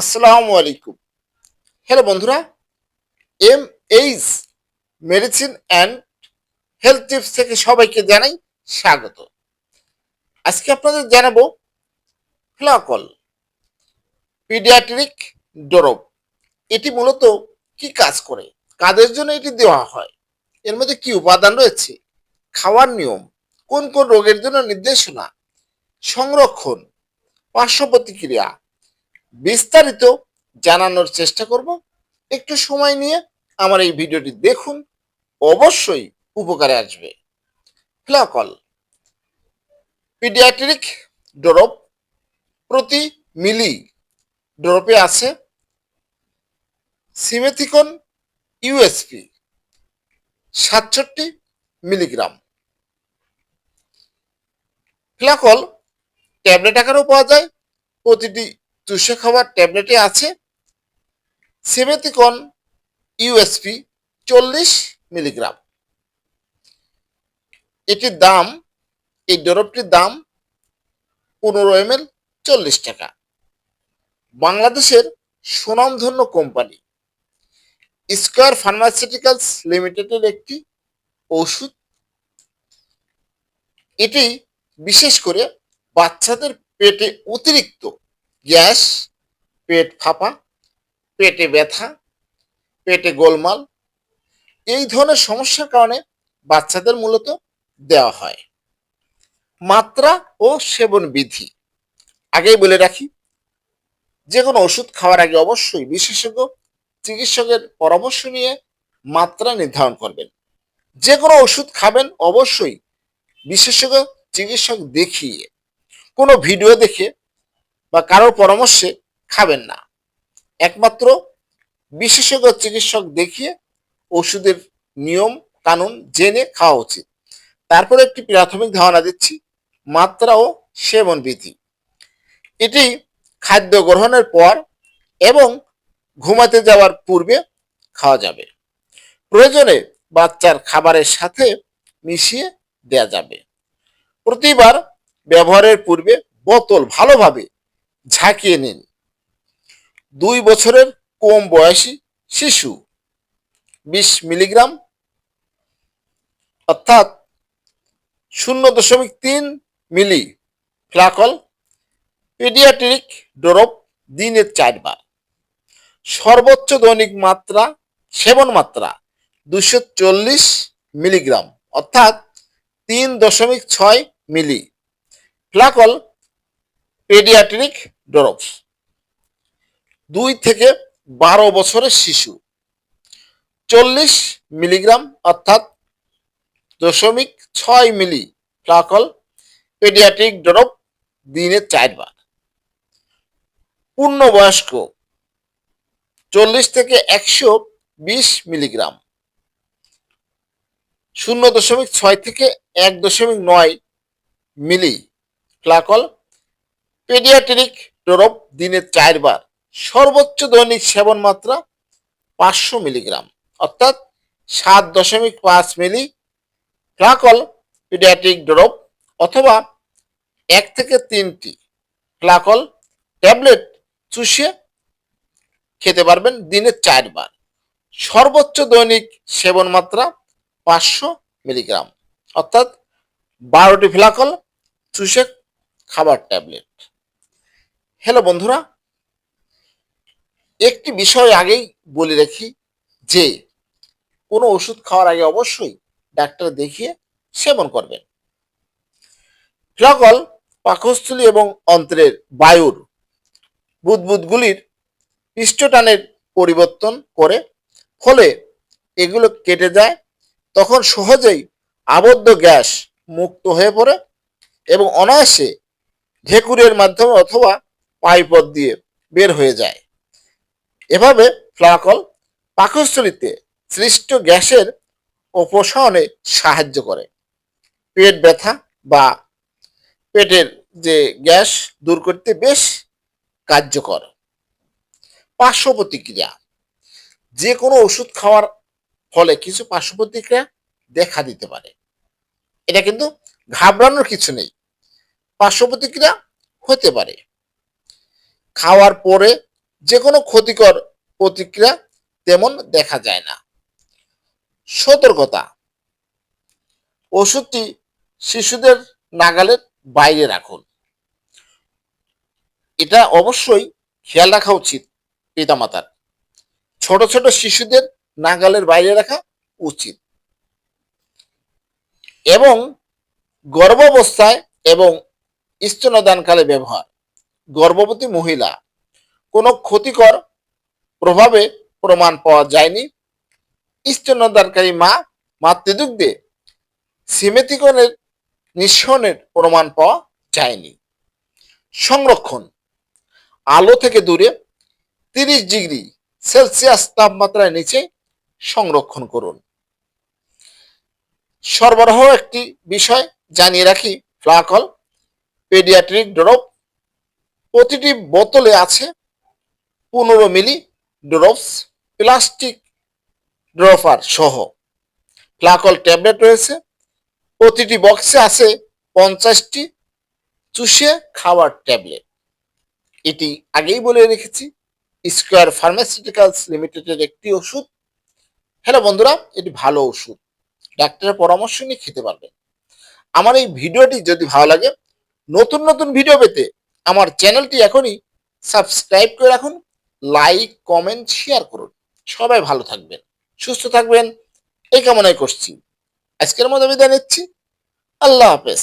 আসসালামু আলাইকুম। হ্যালো বন্ধুরা M H medicine and health tips থেকে সবাইকে জানাই স্বাগত। আজকে আপনাদের জানাব ফ্লাকল পিডিয়াট্রিক ডরব এটি মূলত কি কাজ করে? কাদের জন্য এটি দেওয়া হয়? এর মধ্যে কি উপাদান রয়েছে? খাওয়ার নিয়ম, কোন কোন রোগের জন্য নির্দেশনা, সংরক্ষণ, পার্শ্ব প্রতিক্রিয়া বিস্তারিত জানানোর চেষ্টা করব। একটু সময় নিয়ে আমার এই ভিডিওটি দেখুন, অবশ্যই উপকারে আসবে। ফ্লাকল পিডিয়াট্রিক ড্রপ প্রতি মিলি ড্রপে আছে সিমেথিকন ইউএসপি সাতষট্টি মিলিগ্রাম। ফ্লাকল ট্যাবলেট আকারেও পাওয়া যায়, প্রতিটি চুষে খাবার ট্যাবলেটে আছে সেমেথিকন ইউএসপি চল্লিশ মিলিগ্রাম। এটির দাম, এই ড্রপটির দাম পনেরো এম এল চল্লিশ টাকা। বাংলাদেশের সুনামধন্য কোম্পানি স্কোয়ার ফার্মাসিউটিক্যালস লিমিটেডের একটি ওষুধ। এটি বিশেষ করে বাচ্চাদের পেটে অতিরিক্ত গ্যাস, পেট ফাঁপা, পেটে ব্যথা, পেটে গোলমাল, এই ধরনের সমস্যার কারণে বাচ্চাদের মূলত দেওয়া হয়। মাত্রা ও সেবন বিধি। আগেই বলে রাখি, যে কোনো ওষুধ খাওয়ার আগে অবশ্যই বিশেষজ্ঞ, চিকিৎসকের পরামর্শ নিয়ে মাত্রা নির্ধারণ করবেন। যে কোনো ওষুধ খাবেন, অবশ্যই বিশেষজ্ঞ, চিকিৎসক দেখিয়ে। কোনো ভিডিও দেখে বা কারোর পরামর্শে খাবেন না। একমাত্র বিশেষজ্ঞ চিকিৎসক দেখিয়ে ওষুধের নিয়ম, কানুন জেনে খাওয়া উচিত। তারপরে একটি প্রাথমিক ধারণা দিচ্ছি, মাত্রা ও সেবন বিধি। এটি খাদ্য গ্রহণের পর এবং ঘুমাতে যাওয়ার পূর্বে খাওয়া যাবে। প্রয়োজনে বাচ্চার খাবারের সাথে মিশিয়ে দেয়া যাবে। প্রতিবার ব্যবহারের পূর্বে বোতল ভালোভাবে ঝাঁকিয়ে নিন। দুই বছরের কম বয়সী শিশু, বিশ মিলিগ্রাম, অর্থাৎ শূন্য দশমিক তিন মিলি ফ্লাকল, পেডিয়াট্রিক ডোরপ দিনে চারবার। সর্বোচ্চ দৈনিক মাত্রা, সেবন মাত্রা দুশো চল্লিশ মিলিগ্রাম, অর্থাৎ তিন দশমিক ছয় মিলি। ফ্লাকল, পেডিয়াট্রিক ড্রপস দুই থেকে বারো বছরের শিশু। চল্লিশ মিলিগ্রাম, অর্থাৎ দশমিক ছয় মিলি ফ্লাকল পেডিয়াট্রিক ড্রপ দিনে চারবার। পূর্ণবয়স্ক, চল্লিশ থেকে একশো বিশ মিলিগ্রাম। শূন্য দশমিক ছয় থেকে এক দশমিক নয় মিলি ফ্লাকল পেডিয়াট্রিক ড্রপ দিনে চারবার সর্বোচ্চ দৈনিক সেবন মাত্রা পাঁচশো মিলিগ্রাম। অর্থাৎ সাত দশমিক পাঁচ মিলি ফ্লাকল পিডিয়াট্রিক ড্রপ অথবা এক থেকে তিনটি ফ্লাকল ট্যাবলেট চুষে খেতে পারবেন দিনে চারবার। সর্বোচ্চ দৈনিক সেবন মাত্রা পাঁচশো মিলিগ্রাম। অর্থাৎ বারোটি ফ্লাকল চুষে খাবার ট্যাবলেট। হ্যালো বন্ধুরা, একটি বিষয় আগেই বলে রাখি যে, কোনো ওষুধ খাওয়ার আগে অবশ্যই ডাক্তার দেখিয়ে সেবন করবেন। ফ্লাকল পাকস্থলী এবং অন্ত্রের বায়ুর বুদবুদগুলির পৃষ্ঠটানের পরিবর্তন করে, ফলে এগুলো কেটে যায়, তখন সহজেই আবদ্ধ গ্যাস মুক্ত হয়ে পড়ে এবং অনায়াসে ঢেকুরের মাধ্যমে অথবা পাইপথ দিয়ে বের হয়ে যায়। এভাবে ফ্লাকল পাকস্থলিতে সৃষ্ট গ্যাসের অপসারণে সাহায্য করে। পেট ব্যথা বা পেটের যে গ্যাস দূর করতে বেশ কার্যকর। পার্শ্ব প্রতিক্রিয়া যে কোনো ওষুধ খাওয়ার ফলে কিছু পার্শ্ব প্রতিক্রিয়া দেখা দিতে পারে। এটা কিন্তু ঘাবড়ানোর কিছু নেই। পার্শ্ব প্রতিক্রিয়া হতে পারে। খাওয়ার পরে যে কোনো ক্ষতিকর প্রতিক্রিয়া তেমন দেখা যায় না। সতর্কতা। ওষুধটি শিশুদের নাগালের বাইরে রাখুন। এটা অবশ্যই খেয়াল রাখা উচিত পিতামাতার। ছোট ছোট শিশুদের নাগালের বাইরে রাখা উচিত। এবং গর্ভাবস্থায় এবং স্তনদানকালে ব্যবহার। গর্ভবতী মহিলা, কোনো ক্ষতিকর প্রভাবে প্রমাণ পাওয়া যায়নি। স্তনদানকারী মা মাতৃদুগ্ধে সিমেতিকনের নিঃসরণের প্রমাণ পাওয়া যায়নি। সংরক্ষণ, আলো থেকে দূরে তিরিশ ডিগ্রি সেলসিয়াস তাপমাত্রার নিচে সংরক্ষণ করুন। সরবরাহ একটি বিষয় জানিয়ে রাখি, ফ্লাকল, পেডিয়াট্রিক ড্রপ প্রতিটি বোতলে আছে পনেরো মিলি ড্রপস, প্লাস্টিক ড্রপার সহ। ফ্লাকল ট্যাবলেট রয়েছে। প্রতিটি বক্সে আছে পঞ্চাশটি চুষে খাওয়ার ট্যাবলেট। এটি আগেই বলে রেখেছি, স্কোয়ার ফার্মাসিউটিক্যালস লিমিটেডের একটি ওষুধ। হ্যালো বন্ধুরা, এটি ভালো ওষুধ। ডাক্তারের পরামর্শ নিয়ে খেতে পারবেন। আমার এই ভিডিওটি যদি ভালো লাগে, নতুন নতুন ভিডিও পেতে আমার চ্যানেলটি এখনই সাবস্ক্রাইব করে রাখুন, লাইক, কমেন্ট, শেয়ার করুন। সবাই ভালো থাকবেন, সুস্থ থাকবেন, এই কামনাই করছি। আজকের মতো বিদায় নিচ্ছি। আল্লাহ হাফেজ।